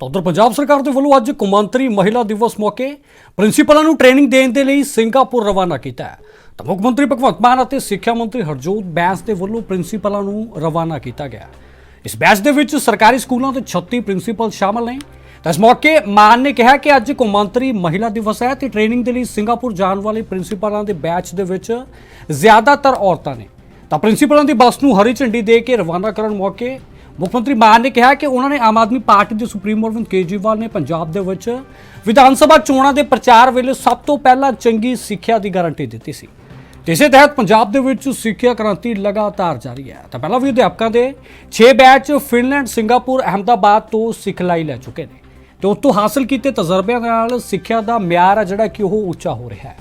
ਤਾਂ ਉਧਰ ਪੰਜਾਬ ਸਰਕਾਰ ਦੇ ਵੱਲੋਂ ਅੱਜ ਕੌਮਾਂਤਰੀ ਮਹਿਲਾ ਦਿਵਸ ਮੌਕੇ ਪ੍ਰਿੰਸੀਪਲਾਂ ਨੂੰ ਟ੍ਰੇਨਿੰਗ ਦੇਣ ਦੇ ਲਈ ਸਿੰਗਾਪੁਰ ਰਵਾਨਾ ਕੀਤਾ ਹੈ। ਤਾਂ ਮੁੱਖ ਮੰਤਰੀ ਭਗਵੰਤ ਮਾਨ ਅਤੇ ਸਿੱਖਿਆ ਮੰਤਰੀ ਹਰਜੋਤ ਬੈਂਸ ਦੇ ਵੱਲੋਂ ਪ੍ਰਿੰਸੀਪਲਾਂ ਨੂੰ ਰਵਾਨਾ ਕੀਤਾ ਗਿਆ ਇਸ ਬੈਚ ਦੇ ਵਿੱਚ ਸਰਕਾਰੀ ਸਕੂਲਾਂ ਦੇ 36 ਪ੍ਰਿੰਸੀਪਲ ਸ਼ਾਮਲ ਨੇ। ਤਾਂ ਇਸ ਮੌਕੇ ਮਾਨ ਨੇ ਕਿਹਾ ਕਿ ਅੱਜ ਕੌਮਾਂਤਰੀ ਮਹਿਲਾ ਦਿਵਸ ਹੈ ਤੇ ਟ੍ਰੇਨਿੰਗ ਦੇ ਲਈ ਸਿੰਗਾਪੁਰ ਜਾਣ ਵਾਲੇ ਪ੍ਰਿੰਸੀਪਲਾਂ ਦੇ ਬੈਚ ਦੇ ਵਿੱਚ ਜ਼ਿਆਦਾਤਰ ਔਰਤਾਂ ਨੇ। ਤਾਂ ਪ੍ਰਿੰਸੀਪਲਾਂ ਦੀ ਬੱਸ ਨੂੰ ਹਰੀ ਝੰਡੀ ਦੇ ਕੇ ਰਵਾਨਾ ਕਰਨ ਮੌਕੇ ਮੁੱਖ ਮੰਤਰੀ ਮਾਨ ਨੇ ਕਿਹਾ ਕਿ ਉਹਨਾਂ ਨੇ ਆਮ ਆਦਮੀ ਪਾਰਟੀ ਦੇ ਸੁਪਰੀਮ ਅਰਵਿੰਦ ਕੇਜਰੀਵਾਲ ਨੇ ਪੰਜਾਬ ਦੇ ਵਿੱਚ ਵਿਧਾਨ ਸਭਾ ਚੋਣਾਂ ਦੇ ਪ੍ਰਚਾਰ ਵੇਲੇ ਸਭ ਤੋਂ ਪਹਿਲਾਂ ਚੰਗੀ ਸਿੱਖਿਆ ਦੀ ਗਾਰੰਟੀ ਦਿੱਤੀ ਸੀ। ਇਸੇ ਤਹਿਤ ਪੰਜਾਬ ਦੇ ਵਿੱਚ ਸਿੱਖਿਆ ਕ੍ਰਾਂਤੀ ਲਗਾਤਾਰ ਜਾਰੀ ਹੈ। ਤਾਂ ਪਹਿਲਾਂ ਵੀ ਅਧਿਆਪਕਾਂ ਦੇ 6 ਬੈਚ ਫਿਨਲੈਂਡ, ਸਿੰਗਾਪੁਰ, ਅਹਮਦਾਬਾਦ ਤੋਂ ਸਿਖਲਾਈ ਲੈ ਚੁੱਕੇ ਨੇ ਤੇ ਉਸ ਹਾਸਲ ਕੀਤੇ ਤਜਰਬਿਆਂ ਨਾਲ ਸਿੱਖਿਆ ਦਾ ਮਿਆਰ ਹੈ ਜਿਹੜਾ ਕਿ ਉਹ ਉੱਚਾ ਹੋ ਰਿਹਾ ਹੈ।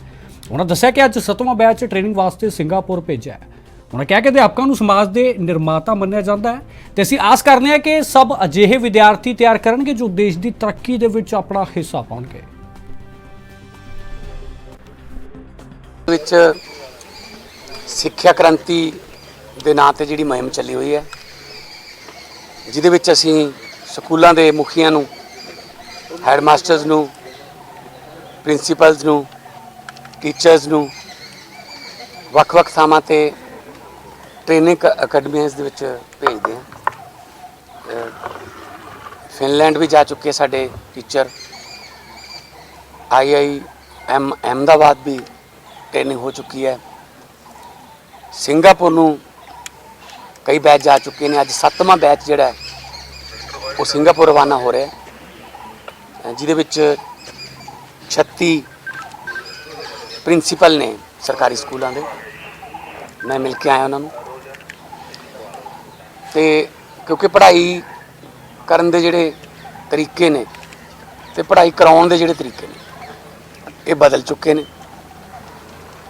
ਉਹਨਾਂ ਦੱਸਿਆ ਕਿ ਅੱਜ ਸੱਤਵਾਂ ਬੈਚ ਟ੍ਰੇਨਿੰਗ ਵਾਸਤੇ ਸਿੰਗਾਪੁਰ ਭੇਜਿਆ ਹੈ। ਉਹਨਾਂ ਕਿਹਾ ਕਿ ਅਧਿਆਪਕਾਂ ਨੂੰ ਸਮਾਜ ਦੇ ਨਿਰਮਾਤਾ ਮੰਨਿਆ ਜਾਂਦਾ ਹੈ ਤੇ ਅਸੀਂ ਆਸ ਕਰਦੇ ਹਾਂ ਕਿ ਸਭ ਅਜਿਹੇ ਵਿਦਿਆਰਥੀ ਤਿਆਰ ਕਰਨਗੇ ਜੋ ਦੇਸ਼ ਦੀ ਤਰੱਕੀ ਦੇ ਵਿੱਚ ਆਪਣਾ ਹਿੱਸਾ ਪਾਉਣਗੇ। ਵਿੱਚ ਸਿੱਖਿਆ ਕ੍ਰਾਂਤੀ ਦੇ ਨਾਂ ਤੇ ਜਿਹੜੀ ਮੁਹਿੰਮ ਚੱਲੀ ਹੋਈ ਹੈ, ਜਿਹਦੇ ਵਿੱਚ ਅਸੀਂ ਸਕੂਲਾਂ ਦੇ ਮੁਖੀਆਂ ਨੂੰ, ਹੈਡਮਾਸਟਰਸ ਨੂੰ, ਪ੍ਰਿੰਸੀਪਲਸ ਨੂੰ, ਟੀਚਰਸ ਨੂੰ ਵੱਖ-ਵੱਖ ਥਾਵਾਂ ਤੇ ਟ੍ਰੇਨਿੰਗ ਅਕੈਡਮੀਆਂ ਦੇ ਵਿੱਚ ਭੇਜਦੇ ਹਾਂ। ਫਿਨਲੈਂਡ ਵੀ ਜਾ ਚੁੱਕੇ ਸਾਡੇ ਟੀਚਰ। ਆਈਆਈ ਐਮ, ਅਹਿਮਦਾਬਾਦ ਵੀ ਟ੍ਰੇਨਿੰਗ ਹੋ ਚੁੱਕੀ ਹੈ। ਸਿੰਗਾਪੁਰ ਨੂੰ ਕਈ ਬੈਚ ਜਾ ਚੁੱਕੇ ਨੇ। ਅੱਜ ਸੱਤਵਾਂ ਬੈਚ ਜਿਹੜਾ ਹੈ, ਉਹ ਸਿੰਗਾਪੁਰ ਰਵਾਨਾ ਹੋ ਰਿਹਾ ਹੈ। ਜਿਹਦੇ ਵਿੱਚ 36 ਪ੍ਰਿੰਸੀਪਲ ਨੇ ਸਰਕਾਰੀ ਸਕੂਲਾਂ ਦੇ। ਮੈਂ ਮਿਲ ਕੇ ਆਇਆ ਉਹਨਾਂ ਨੂੰ। ਤੇ ਕਿਉਂਕਿ ਪੜ੍ਹਾਈ ਕਰਨ ਦੇ ਜਿਹੜੇ ਤਰੀਕੇ ਨੇ ਤੇ ਪੜ੍ਹਾਈ ਕਰਾਉਣ ਦੇ ਜਿਹੜੇ ਤਰੀਕੇ ਨੇ, ਇਹ ਬਦਲ ਚੁੱਕੇ ਨੇ।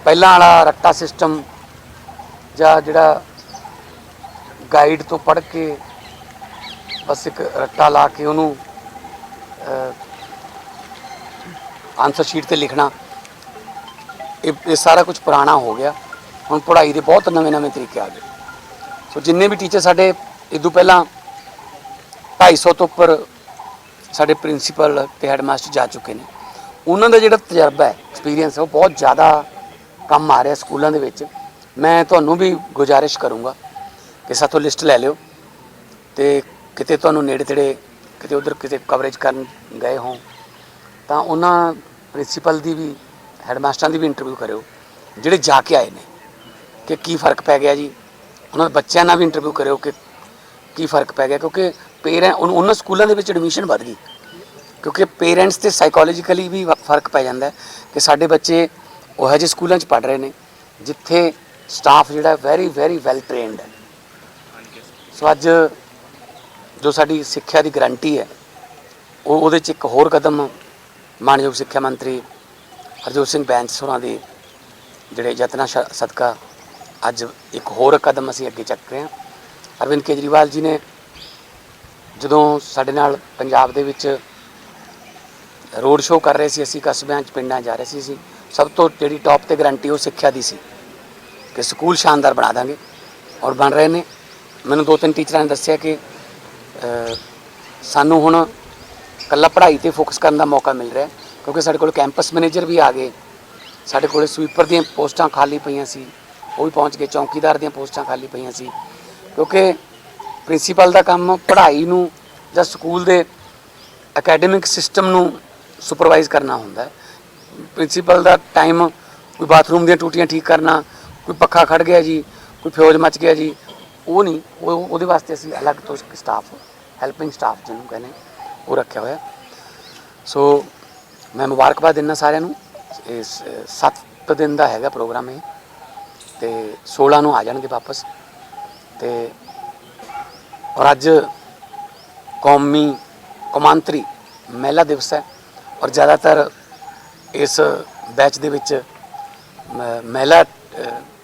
ਪਹਿਲਾਂ ਵਾਲਾ ਰੱਟਾ ਸਿਸਟਮ ਜਾਂ ਜਿਹੜਾ ਗਾਈਡ ਤੋਂ ਪੜ੍ਹ ਕੇ ਬਸ ਇੱਕ ਰੱਟਾ ਲਾ ਕੇ ਉਹਨੂੰ ਆਨਸਰ ਸ਼ੀਟ ਤੇ ਲਿਖਣਾ, ਇਹ ਇਹ ਸਾਰਾ ਕੁਝ ਪੁਰਾਣਾ ਹੋ ਗਿਆ। ਹੁਣ ਪੜ੍ਹਾਈ ਦੇ ਬਹੁਤ ਨਵੇਂ-ਨਵੇਂ ਤਰੀਕੇ ਆ ਗਏ। ਸੋ ਜਿੰਨੇ ਵੀ ਟੀਚਰ ਸਾਡੇ ਇਦੋਂ ਪਹਿਲਾਂ 250 ਤੋਂ ਉੱਪਰ ਸਾਡੇ ਪ੍ਰਿੰਸੀਪਲ ਤੇ ਹੈਡਮਾਸਟਰ ਜਾ ਚੁੱਕੇ ਨੇ। ਉਹਨਾਂ ਦਾ ਜਿਹੜਾ ਤਜਰਬਾ ਹੈ ਐਕਸਪੀਰੀਅੰਸ ਹੈ, ਉਹ ਬਹੁਤ ਜ਼ਿਆਦਾ ਕੰਮ ਆ ਰਿਹਾ ਸਕੂਲਾਂ ਦੇ ਵਿੱਚ। ਮੈਂ ਤੁਹਾਨੂੰ ਵੀ ਗੁਜ਼ਾਰਿਸ਼ ਕਰੂੰਗਾ ਕਿ ਸਾਥੋਂ ਲਿਸਟ ਲੈ ਲਿਓ ਤੇ ਕਿਤੇ ਤੁਹਾਨੂੰ ਨੇੜੇ ਤੇੜੇ ਕਿਤੇ ਉਧਰ ਕਿਤੇ ਕਵਰੇਜ ਕਰਨ ਗਏ ਹੋ ਤਾਂ ਉਹਨਾਂ ਪ੍ਰਿੰਸੀਪਲ ਦੀ ਵੀ ਹੈਡਮਾਸਟਰਾਂ ਦੀ ਵੀ ਇੰਟਰਵਿਊ ਕਰਿਓ, ਜਿਹੜੇ ਜਾ ਕੇ ਆਏ ਨੇ ਕਿ ਕੀ ਫ਼ਰਕ ਪੈ ਗਿਆ ਜੀ? ਉਹਨਾਂ ਦੇ ਬੱਚਿਆਂ ਨਾਲ ਵੀ ਇੰਟਰਵਿਊ ਕਰਿਓ ਕਿ ਕੀ ਫ਼ਰਕ ਪੈ ਗਿਆ, ਕਿਉਂਕਿ ਪੇਰੈਂ ਉਹਨਾਂ ਸਕੂਲਾਂ ਦੇ ਵਿੱਚ ਐਡਮਿਸ਼ਨ ਵੱਧ ਗਈ। ਕਿਉਂਕਿ ਪੇਰੈਂਟਸ ਤੇ ਸਾਈਕੋਲੋਜੀਕਲੀ ਵੀ ਫ਼ਰਕ ਪੈ ਜਾਂਦਾ ਕਿ ਸਾਡੇ ਬੱਚੇ ਉਹ ਜਿਹੇ ਸਕੂਲਾਂ 'ਚ ਪੜ੍ਹ ਰਹੇ ਨੇ, ਜਿੱਥੇ ਸਟਾਫ ਜਿਹੜਾ ਵੈਰੀ ਵੈਰੀ ਵੈਲ ਟ੍ਰੇਨਡ ਹੈ। ਸੋ ਅੱਜ ਜੋ ਸਾਡੀ ਸਿੱਖਿਆ ਦੀ ਗਾਰੰਟੀ ਹੈ, ਉਹ ਉਹਦੇ 'ਚ ਇੱਕ ਹੋਰ ਕਦਮ ਮਾਨਯੋਗ ਸਿੱਖਿਆ ਮੰਤਰੀ ਹਰਜੋਤ ਸਿੰਘ ਬੈਂਸ ਹੋਰਾਂ ਦੇ ਜਿਹੜੇ ਯਤਨਾਂ ਸ਼- ਸਦਕਾ ਅੱਜ ਇੱਕ ਹੋਰ ਕਦਮ ਅਸੀਂ ਅੱਗੇ ਚੱਕ ਰਹੇ ਹਾਂ। ਅਰਵਿੰਦ ਕੇਜਰੀਵਾਲ ਜੀ ਨੇ ਜਦੋਂ ਸਾਡੇ ਨਾਲ ਪੰਜਾਬ ਦੇ ਵਿੱਚ ਰੋਡ ਸ਼ੋਅ ਕਰ ਰਹੇ ਸੀ, ਅਸੀਂ ਕਸਬਿਆਂ 'ਚ, ਪਿੰਡਾਂ 'ਚ ਜਾ ਰਹੇ ਸੀ, ਅਸੀਂ ਸਭ ਤੋਂ ਜਿਹੜੀ ਟੌਪ ਤੇ ਗਰੰਟੀ ਉਹ ਸਿੱਖਿਆ ਦੀ ਸੀ ਕਿ ਸਕੂਲ ਸ਼ਾਨਦਾਰ ਬਣਾ ਦਾਂਗੇ। ਔਰ ਬਣ ਰਹੇ ਨੇ। ਮੈਨੂੰ ਦੋ ਤਿੰਨ ਟੀਚਰਾਂ ਨੇ ਦੱਸਿਆ ਕਿ ਸਾਨੂੰ ਹੁਣ ਕੱਲਾ ਪੜ੍ਹਾਈ ਤੇ ਫੋਕਸ ਕਰਨ ਦਾ ਮੌਕਾ ਮਿਲ ਰਿਹਾ ਕਿਉਂਕਿ ਸਾਡੇ ਕੋਲ ਕੈਂਪਸ ਮੈਨੇਜਰ ਵੀ ਆ ਗਏ। ਸਾਡੇ ਕੋਲ ਸਵੀਪਰ ਦੀਆਂ ਪੋਸਟਾਂ ਖਾਲੀ ਪਈਆਂ ਸੀ। ਉਹ ਵੀ ਪਹੁੰਚ ਗਏ, ਚੌਕੀਦਾਰ ਦੀਆਂ ਪੋਸਟਾਂ ਖਾਲੀ ਪਈਆਂ ਸੀ। ਕਿਉਂਕਿ ਪ੍ਰਿੰਸੀਪਲ ਦਾ ਕੰਮ ਪੜ੍ਹਾਈ ਨੂੰ ਜਾਂ ਸਕੂਲ ਦੇ ਅਕੈਡਮਿਕ ਸਿਸਟਮ ਨੂੰ ਸੁਪਰਵਾਈਜ਼ ਕਰਨਾ ਹੁੰਦਾ ਹੈ। ਪ੍ਰਿੰਸੀਪਲ ਦਾ ਟਾਈਮ ਕੋਈ ਬਾਥਰੂਮ ਦੀਆਂ ਟੂਟੀਆਂ ਠੀਕ ਕਰਨਾ, ਕੋਈ ਪੱਖਾ ਖੜ ਗਿਆ ਜੀ, ਕੋਈ ਫਿਊਜ਼ ਮੱਚ ਗਿਆ ਜੀ, ਉਹ ਨਹੀਂ, ਉਹ ਉਹਦੇ ਵਾਸਤੇ ਅਸੀਂ ਅਲੱਗ ਤੋਂ ਸਟਾਫ ਹੈਲਪਿੰਗ ਸਟਾਫ ਜਿਹਨੂੰ ਕਹਿੰਦੇ ਉਹ ਰੱਖਿਆ ਹੋਇਆ। ਸੋ ਮੈਂ ਮੁਬਾਰਕਬਾਦ ਦਿੰਦਾ ਸਾਰਿਆਂ ਨੂੰ। ਇਸ 7 ਦਿਨ ਦਾ ਹੈਗਾ ਪ੍ਰੋਗਰਾਮ ਇਹ। ਤੇ 16 ਨੂੰ ਆ ਜਾਣਗੇ ਵਾਪਸ। ਤੇ ਔਰ ਅੱਜ ਕੌਮੀ ਕੌਮਾਂਤਰੀ ਮਹਿਲਾ ਦਿਵਸ ਹੈ ਔਰ ਜ਼ਿਆਦਾਤਰ ਇਸ ਬੈਚ ਦੇ ਵਿੱਚ ਮ- ਮਹਿਲਾ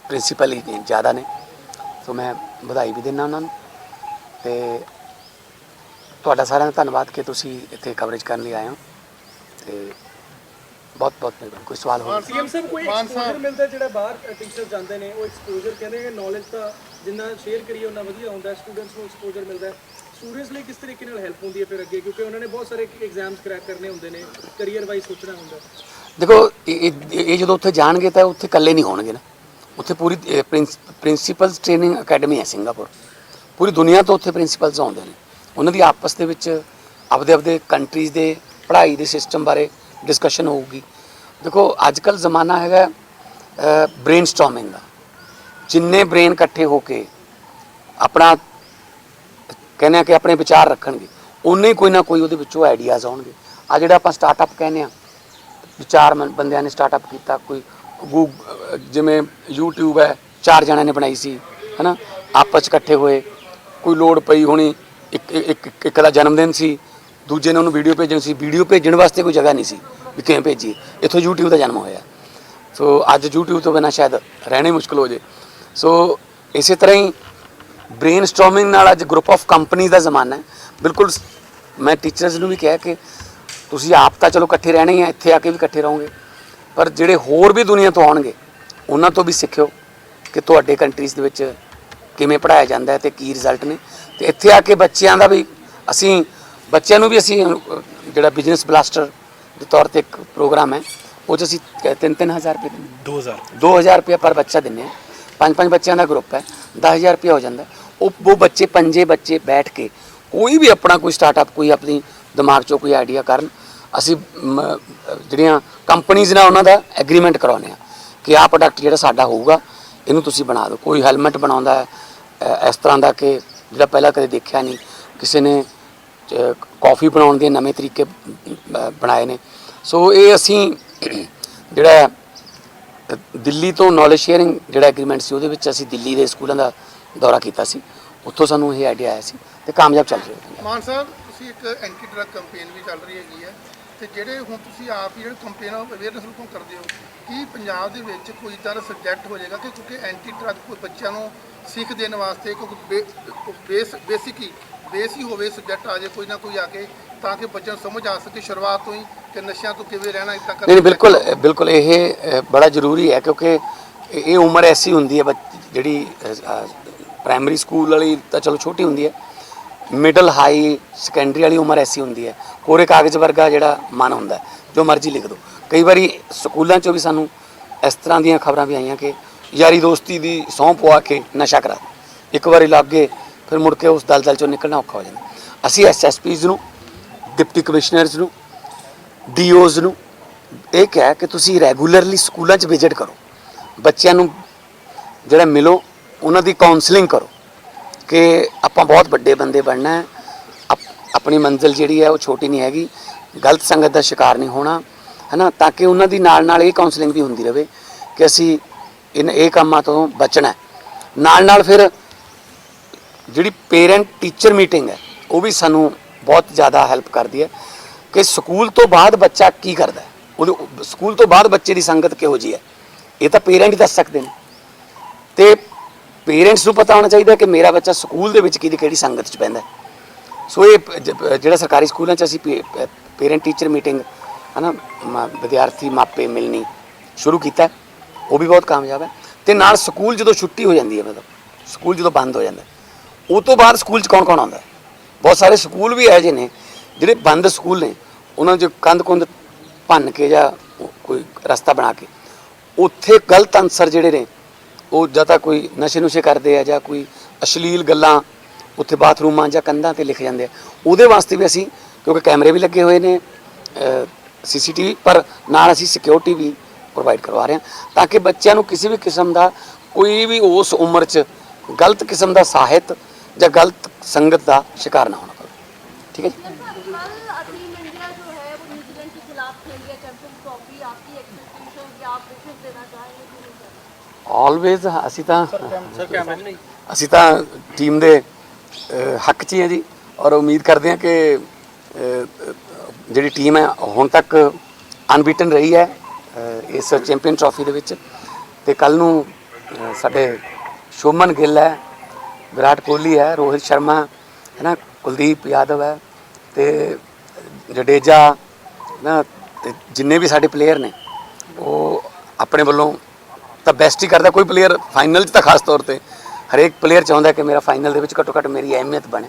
ਪ੍ਰਿੰਸੀਪਲ ਹੀ ਜ਼ਿਆਦਾ ਨੇ। ਸੋ ਮੈਂ ਵਧਾਈ ਵੀ ਦਿੰਦਾ ਉਹਨਾਂ ਨੂੰ। ਤੇ ਤੁਹਾਡਾ ਸਾਰਿਆਂ ਦਾ ਧੰਨਵਾਦ ਕਿ ਤੁਸੀਂ ਇੱਥੇ ਕਵਰੇਜ ਕਰਨ ਲਈ ਆਏ ਹੋ। ਤੇ ਬਹੁਤ ਬਹੁਤ ਮਿਹਰਬਾਨੀ ਕੋਈ ਸਵਾਲ ਹੋਵੇ ਸੀਐਮ ਸਾਹਿਬ ਕੋਈ ਐਕਸਪੋਜ਼ਰ ਮਿਲਦਾ ਜਿਹੜਾ ਬਾਹਰ ਟੀਚਰ ਜਾਂਦੇ ਨੇ ਉਹ ਐਕਸਪੋਜ਼ਰ ਕਹਿੰਦੇ ਕਿ ਨੌਲੇਜ ਤਾਂ ਜਿੰਨਾ ਸ਼ੇਅਰ ਕਰੀਏ ਉਹਨਾਂ ਵਧੀਆ ਹੁੰਦਾ ਸਟੂਡੈਂਟਸ ਨੂੰ ਐਕਸਪੋਜ਼ਰ ਮਿਲਦਾ ਹੈ। ਸਟੂਡੈਂਟਸ ਲਈ ਕਿਸ ਤਰੀਕੇ ਨਾਲ ਹੈਲਪ ਹੁੰਦੀ ਹੈ ਫਿਰ ਅੱਗੇ? ਕਿਉਂਕਿ ਉਹਨਾਂ ਨੇ ਬਹੁਤ ਸਾਰੇ ਐਗਜ਼ਾਮਸ ਕ੍ਰੈਕ ਕਰਨੇ ਹੁੰਦੇ ਨੇ ਕੈਰੀਅਰ ਵਾਈਜ਼ ਸੋਚਣਾ ਹੁੰਦਾ ਦੇਖੋ ਇਹ ਜਦੋਂ ਉੱਥੇ ਜਾਣਗੇ ਤਾਂ ਉੱਥੇ ਇਕੱਲੇ ਨਹੀਂ ਹੋਣਗੇ ਨਾ। ਉੱਥੇ ਪੂਰੀ ਪ੍ਰਿੰਸੀਪਲਸ ਟ੍ਰੇਨਿੰਗ ਅਕੈਡਮੀ ਹੈ ਸਿੰਗਾਪੁਰ। ਪੂਰੀ ਦੁਨੀਆ ਤੋਂ ਉੱਥੇ ਪ੍ਰਿੰਸੀਪਲਸ ਆਉਂਦੇ ਨੇ। ਉਹਨਾਂ ਦੀ ਆਪਸ ਦੇ ਵਿੱਚ ਆਪਦੇ ਆਪਦੇ ਕੰਟਰੀਜ਼ ਦੇ ਪੜ੍ਹਾਈ ਦੇ ਸਿਸਟਮ ਬਾਰੇ ਡਿਸਕਸ਼ਨ ਹੋਊਗੀ। ਦੇਖੋ ਅੱਜ ਕੱਲ ਜ਼ਮਾਨਾ ਹੈਗਾ ਬ੍ਰੇਨਸਟਾਰਮਿੰਗ ਦਾ। ਜਿੰਨੇ ਬ੍ਰੇਨ ਇਕੱਠੇ ਹੋ ਕੇ ਆਪਣਾ ਕਹਿੰਦੇ ਆ ਕਿ ਆਪਣੇ ਵਿਚਾਰ ਰੱਖਣਗੇ ਉਨੇ ਕੋਈ ਨਾ ਕੋਈ ਉਹਦੇ ਵਿੱਚੋਂ ਆਈਡੀਆਜ਼ ਆਉਣਗੇ। ਆ ਜਿਹੜਾ ਆਪਾਂ ਸਟਾਰਟਅਪ ਕਹਿੰਦੇ ਆ, ਚਾਰ ਬੰਦਿਆਂ ਨੇ ਸਟਾਰਟਅਪ ਕੀਤਾ, ਕੋਈ ਗੂਗ ਜਿਵੇਂ YouTube ਹੈ, ਚਾਰ ਜਣਿਆਂ ਨੇ ਬਣਾਈ ਸੀ, ਹਨਾ? ਆਪਸ 'ਚ ਇਕੱਠੇ ਹੋਏ, ਕੋਈ ਲੋੜ ਪਈ ਹੋਣੀ, ਇੱਕ ਇੱਕ, ਇੱਕ- ਇੱਕ ਦਾ ਜਨਮ ਦਿਨ ਸੀ ਦੂਜੇ ਨੇ ਉਹਨੂੰ ਵੀਡੀਓ ਭੇਜਣੀ ਸੀ। ਵੀਡੀਓ ਭੇਜਣ ਵਾਸਤੇ ਕੋਈ ਜਗ੍ਹਾ ਨਹੀਂ ਸੀ ਵੀ ਕਿਵੇਂ ਭੇਜੀ ਇੱਥੋਂ YouTube ਦਾ ਜਨਮ ਹੋਇਆ। ਸੋ ਅੱਜ YouTube ਤੋਂ ਬਿਨਾਂ ਸ਼ਾਇਦ ਰਹਿਣਾ ਹੀ ਮੁਸ਼ਕਲ ਹੋ ਜੇ। ਸੋ ਇਸੇ ਤਰ੍ਹਾਂ ਹੀ ਬ੍ਰੇਨਸਟਾਰਮਿੰਗ ਨਾਲ ਅੱਜ ਗਰੁੱਪ ਆਫ ਕੰਪਨੀਜ਼ ਦਾ ਜ਼ਮਾਨਾ ਹੈ। ਬਿਲਕੁਲ ਮੈਂ ਟੀਚਰਸ ਨੂੰ ਵੀ ਕਿਹਾ ਕਿ ਤੁਸੀਂ ਆਪ ਤਾਂ ਚਲੋ ਇਕੱਠੇ ਰਹਿਣੇ ਹੀ ਆ, ਇੱਥੇ ਆ ਕੇ ਵੀ ਇਕੱਠੇ ਰਹੋਗੇ। ਪਰ ਜਿਹੜੇ ਹੋਰ ਵੀ ਦੁਨੀਆ ਤੋਂ ਆਉਣਗੇ, ਉਹਨਾਂ ਤੋਂ ਵੀ ਸਿੱਖਿਓ ਕਿ ਤੁਹਾਡੇ ਕੰਟਰੀਜ਼ ਦੇ ਵਿੱਚ ਕਿਵੇਂ ਪੜਾਇਆ ਜਾਂਦਾ ਹੈ ਤੇ ਕੀ ਰਿਜ਼ਲਟ ਨੇ। ਤੇ ਇੱਥੇ ਆ ਕੇ ਬੱਚਿਆਂ ਦਾ ਵੀ ਅਸੀਂ ਬੱਚਿਆਂ ਨੂੰ ਵੀ ਅਸੀਂ ਜਿਹੜਾ ਬਿਜ਼ਨਸ ਬਲਾਸਟਰ ਦੇ ਤੌਰ ਤੇ ਇੱਕ ਪ੍ਰੋਗਰਾਮ ਹੈ ਉਹ 'ਚ ਅਸੀਂ 3-3000 ਰੁਪਏ ਦਿੰਦੇ 2000 2000 ਰੁਪਏ ਪਰ ਬੱਚਾ ਦਿੰਦੇ ਆ ਪੰਜ ਪੰਜ ਬੱਚਿਆਂ ਦਾ ਗਰੁੱਪ ਹੈ 10000 ਰੁਪਏ ਹੋ ਜਾਂਦਾ। ਉਹ ਉਹ ਬੱਚੇ ਪੰਜੇ ਬੱਚੇ ਬੈਠ ਕੇ ਕੋਈ ਵੀ ਆਪਣਾ ਕੋਈ ਸਟਾਰਟਅਪ ਕੋਈ ਆਪਣੀ ਦਿਮਾਗ 'ਚੋਂ ਕੋਈ ਆਈਡੀਆ ਕਰਨ ਅਸੀਂ ਜਿਹੜੀਆਂ ਕੰਪਨੀਆਂ ਨਾਲ ਉਹਨਾਂ ਦਾ ਐਗਰੀਮੈਂਟ ਕਰਾਉਂਦੇ ਆ ਕਿ ਆਹ ਪ੍ਰੋਡਕਟ ਜਿਹੜਾ ਸਾਡਾ ਹੋਊਗਾ ਇਹਨੂੰ ਤੁਸੀਂ ਬਣਾ ਦਿਓ। ਕੋਈ ਹੈਲਮਟ ਬਣਾਉਂਦਾ ਹੈ ਇਸ ਤਰ੍ਹਾਂ ਦਾ ਕਿ ਜਿਹੜਾ ਪਹਿਲਾਂ ਕਦੇ ਦੇਖਿਆ ਨਹੀਂ ਕਿਸੇ ਨੇ ਕਾਫੀ ਬਣਾਉਣ ਦੇ ਨਵੇਂ ਤਰੀਕੇ ਬਣਾਏ ਨੇ। ਸੋ ਇਹ ਅਸੀਂ ਜਿਹੜਾ ਦਿੱਲੀ ਤੋਂ ਨੌਲੇਜ ਸ਼ੇਅਰਿੰਗ ਜਿਹੜਾ ਐਗਰੀਮੈਂਟ ਸੀ ਉਹਦੇ ਵਿੱਚ ਅਸੀਂ ਦਿੱਲੀ ਦੇ ਸਕੂਲਾਂ ਦਾ ਦੌਰਾ ਕੀਤਾ ਸੀ। ਉੱਥੋਂ ਸਾਨੂੰ ਇਹ ਆਈਡੀਆ ਆਇਆ ਸੀ ਤੇ ਕਾਮਯਾਬ ਚੱਲ ਰਿਹਾ ਹੈ। ਮਾਨ ਸਾਹਿਬ, ਤੁਸੀਂ ਇੱਕ ਐਂਟੀ ਡਰੱਗ ਕੈਂਪੇਨ ਵੀ ਚੱਲ ਰਹੀ ਹੈਗੀ ਹੈ ਤੇ ਜਿਹੜੇ ਹੁਣ ਤੁਸੀਂ ਆਪ ਹੀ ਜਿਹੜੇ ਕੈਂਪੇਨ ਅਵੇਅਰਨੈਸ ਨੂੰ ਕਰਦੇ ਹੋ, ਕੀ ਪੰਜਾਬ ਦੇ ਵਿੱਚ ਕੋਈ ਤਰ੍ਹਾਂ ਦਾ ਸਬਜੈਕਟ ਹੋ ਜਾਏਗਾ ਕਿ ਕਿਉਂਕਿ ਐਂਟੀ ਡਰੱਗ ਕੋਈ ਬੱਚਿਆਂ ਨੂੰ ਸਿੱਖ ਦੇਣ ਵਾਸਤੇ ਕੋਈ ਬੇਸਿਕ ਹੀ ਬੇਸ ਹੀ ਹੋਵੇ ਸਬਜੈਕਟ ਆ ਜਾਏ ਕੋਈ ਨਾ ਕੋਈ ਆ ਕੇ ਤਾਂ ਕਿ ਬੱਚਿਆਂ ਨੂੰ ਸਮਝ ਆ ਸਕੇ ਸ਼ੁਰੂਆਤ ਤੋਂ ਹੀ ਕਿ ਨਸ਼ਿਆਂ ਤੋਂ ਕਿਵੇਂ ਰਹਿਣਾ ਇਦਾਂ ਨਹੀਂ ਨਹੀਂ, ਬਿਲਕੁਲ ਬਿਲਕੁਲ ਇਹ ਬੜਾ ਜ਼ਰੂਰੀ ਹੈ ਕਿਉਂਕਿ ਇਹ ਉਮਰ ਐਸੀ ਹੁੰਦੀ ਹੈ ਜਿਹੜੀ ਪ੍ਰਾਇਮਰੀ ਸਕੂਲ ਵਾਲੀ ਤਾਂ ਚਲੋ ਛੋਟੀ ਹੁੰਦੀ ਹੈ ਮਿਡਲ ਹਾਈ ਸੈਕੰਡਰੀ ਵਾਲੀ ਉਮਰ ਐਸੀ ਹੁੰਦੀ ਹੈ ਕੋਰੇ ਕਾਗਜ਼ ਵਰਗਾ ਜਿਹੜਾ ਮਨ ਹੁੰਦਾ ਜੋ ਮਰਜ਼ੀ ਲਿਖ ਦਿਓ ਕਈ ਵਾਰੀ ਸਕੂਲਾਂ 'ਚੋਂ ਵੀ ਸਾਨੂੰ ਇਸ ਤਰ੍ਹਾਂ ਦੀਆਂ ਖਬਰਾਂ ਵੀ ਆਈਆਂ ਕਿ ਯਾਰੀ ਦੋਸਤੀ ਦੀ ਸਹੁੰ ਪਵਾ ਕੇ ਨਸ਼ਾ ਕਰਾ ਇੱਕ ਵਾਰੀ ਲੱਗ ਗਏ ਫਿਰ ਮੁੜ ਕੇ ਉਸ ਦਲਦਲ 'ਚੋਂ ਨਿਕਲਣਾ ਔਖਾ ਹੋ ਜਾਂਦਾ। ਅਸੀਂ ਐਸਐਸਪੀਜ਼ ਨੂੰ, ਡਿਪਟੀ ਕਮਿਸ਼ਨਰਸ ਨੂੰ ਡੀਓਜ਼ ਨੂੰ ਇਹ ਕਿਹਾ ਕਿ ਤੁਸੀਂ ਰੈਗੂਲਰਲੀ ਸਕੂਲਾਂ 'ਚ ਵਿਜ਼ਿਟ ਕਰੋ। ਬੱਚਿਆਂ ਨੂੰ ਜਿਹੜਾ ਮਿਲੋ, ਉਹਨਾਂ ਦੀ ਕਾਉਂਸਲਿੰਗ ਕਰੋ ਕਿ ਆਪਾਂ ਬਹੁਤ ਵੱਡੇ ਬੰਦੇ ਬਣਨਾ ਹੈ। ਅਪ- ਆਪਣੀ ਮੰਜ਼ਿਲ ਜਿਹੜੀ ਹੈ ਉਹ ਛੋਟੀ ਨਹੀਂ ਹੈਗੀ। ਗਲਤ ਸੰਗਤ ਦਾ ਸ਼ਿਕਾਰ ਨਹੀਂ ਹੋਣਾ, ਹੈਨਾ? ਤਾਂ ਕਿ ਉਹਨਾਂ ਦੀ ਨਾਲ ਨਾਲ ਇਹ ਕਾਉਂਸਲਿੰਗ ਵੀ ਹੁੰਦੀ ਰਹੇ ਕਿ ਅਸੀਂ ਇਨ, ਇਹ ਕੰਮਾਂ ਤੋਂ ਬਚਣਾ ਨਾਲ ਨਾਲ ਫਿਰ ਜਿਹੜੀ ਪੇਰੈਂਟ ਟੀਚਰ ਮੀਟਿੰਗ ਹੈ, ਉਹ ਵੀ ਸਾਨੂੰ ਬਹੁਤ ਜ਼ਿਆਦਾ ਹੈਲਪ ਕਰਦੀ ਹੈ ਕਿ ਸਕੂਲ ਤੋਂ ਬਾਅਦ ਬੱਚਾ ਕੀ ਕਰਦਾ ਹੈ। ਉਹਦੇ ਸਕੂਲ ਤੋਂ ਬਾਅਦ ਬੱਚੇ ਦੀ ਸੰਗਤ ਕਿਹੋ ਜੀ ਹੈ। ਇਹ ਤਾਂ ਪੇਰੈਂਟ ਹੀ ਦੱਸ ਸਕਦੇ ਨੇ। ਤੇ ਪੇਰੈਂਟਸ ਨੂੰ ਪਤਾ ਹੋਣਾ ਚਾਹੀਦਾ ਕਿ ਮੇਰਾ ਬੱਚਾ ਸਕੂਲ ਦੇ ਵਿੱਚ ਕਿਹਦੀ ਕਿਹੜੀ ਸੰਗਤ 'ਚ ਪੈਂਦਾ ਸੋ ਇਹ ਜਿਹੜਾ ਸਰਕਾਰੀ ਸਕੂਲਾਂ 'ਚ ਅਸੀਂ ਪੇਰੈਂਟ ਟੀਚਰ ਮੀਟਿੰਗ ਹਨਾ, ਮ- ਵਿਦਿਆਰਥੀ ਮਾਪੇ ਮਿਲਣੀ ਸ਼ੁਰੂ ਕੀਤਾ ਉਹ ਵੀ ਬਹੁਤ ਕਾਮਯਾਬ ਹੈ। ਤੇ ਨਾਲ ਸਕੂਲ ਜਦੋਂ ਛੁੱਟੀ ਹੋ ਜਾਂਦੀ ਹੈ, ਮਤਲਬ, ਸਕੂਲ ਜਦੋਂ ਬੰਦ ਹੋ ਜਾਂਦਾ ਉਹ ਤੋਂ ਬਾਅਦ ਸਕੂਲ 'ਚ ਕੌਣ ਕੌਣ ਆਉਂਦਾ ਬਹੁਤ ਸਾਰੇ ਸਕੂਲ ਵੀ ਇਹੋ ਜਿਹੇ ਨੇ, ਜਿਹੜੇ ਬੰਦ ਸਕੂਲ ਨੇ, ਉਹਨਾਂ 'ਚ ਕੰਧ ਕੁੰਧ ਭੰਨ ਕੇ ਜਾਂ ਕੋਈ ਰਸਤਾ ਬਣਾ ਕੇ। ਉੱਥੇ ਗਲਤ ਅਨਸਰ ਜਿਹੜੇ ਨੇ, ਉਹ ਜਾਂ ਤਾਂ ਕੋਈ ਨਸ਼ੇ ਨੁਸ਼ੇ ਕਰਦੇ ਆ ਜਾਂ ਕੋਈ ਅਸ਼ਲੀਲ ਗੱਲਾਂ ਉੱਥੇ ਬਾਥਰੂਮਾਂ ਜਾਂ ਕੰਧਾਂ ਤੇ ਲਿਖ ਜਾਂਦੇ ਆ। ਉਹਦੇ ਵਾਸਤੇ ਵੀ ਅਸੀਂ, ਕਿਉਂਕਿ ਕੈਮਰੇ ਵੀ ਲੱਗੇ ਹੋਏ ਨੇ ਸੀਸੀਟੀਵੀ, ਪਰ ਨਾਲ ਅਸੀਂ ਸਿਕਿਉਰਿਟੀ ਵੀ ਪ੍ਰੋਵਾਈਡ ਕਰਵਾ ਰਹੇ ਹਾਂ, ਤਾਂ ਕਿ ਬੱਚਿਆਂ ਨੂੰ ਕਿਸੇ ਵੀ ਕਿਸਮ ਦਾ ਕੋਈ ਵੀ ਉਸ ਉਮਰ 'ਚ ਗਲਤ ਕਿਸਮ ਦਾ ਸਾਹਿਤ ਜਾਂ ਗਲਤ ਸੰਗਤ ਦਾ ਸ਼ਿਕਾਰ ਨਾ ਹੋਣਾ ਪਵੇ ਠੀਕ ਹੈ ਜੀ? ਆਲਵੇਜ਼ ਅਸੀਂ ਤਾਂ ਅਸੀਂ ਤਾਂ ਟੀਮ ਦੇ ਹੱਕ 'ਚ ਹੀ ਹਾਂ ਜੀ। ਔਰ ਉਮੀਦ ਕਰਦੇ ਹਾਂ ਕਿ ਜਿਹੜੀ ਟੀਮ ਹੈ ਹੁਣ ਤੱਕ ਅਨਬੀਟਨ ਰਹੀ ਹੈ ਇਸ ਚੈਂਪੀਅਨ ਟਰੋਫੀ ਦੇ ਵਿੱਚ। ਤੇ ਕੱਲ ਨੂੰ ਸਾਡੇ ਸ਼ੋਮਨ ਗਿੱਲ ਹੈ ਵਿਰਾਟ ਕੋਹਲੀ ਹੈ, ਰੋਹਿਤ ਸ਼ਰਮਾ ਹੈ ਨਾ ਕੁਲਦੀਪ ਯਾਦਵ ਹੈ ਤੇ ਜਡੇਜਾ ਨਾ ਤੇ ਜਿੰਨੇ ਵੀ ਸਾਡੇ ਪਲੇਅਰ ਨੇ, ਉਹ ਆਪਣੇ ਵੱਲੋਂ ਤਾਂ ਬੈਸਟ ਹੀ ਕਰਦਾ। ਕੋਈ ਪਲੇਅਰ ਫਾਈਨਲ 'ਚ ਤਾਂ ਖਾਸ ਤੌਰ ਤੇ ਹਰੇਕ ਪਲੇਅਰ ਚਾਹੁੰਦਾ ਕਿ ਮੇਰਾ ਫਾਈਨਲ ਦੇ ਵਿੱਚ ਘੱਟੋ ਘੱਟ ਮੇਰੀ ਅਹਿਮੀਅਤ ਬਣੇ।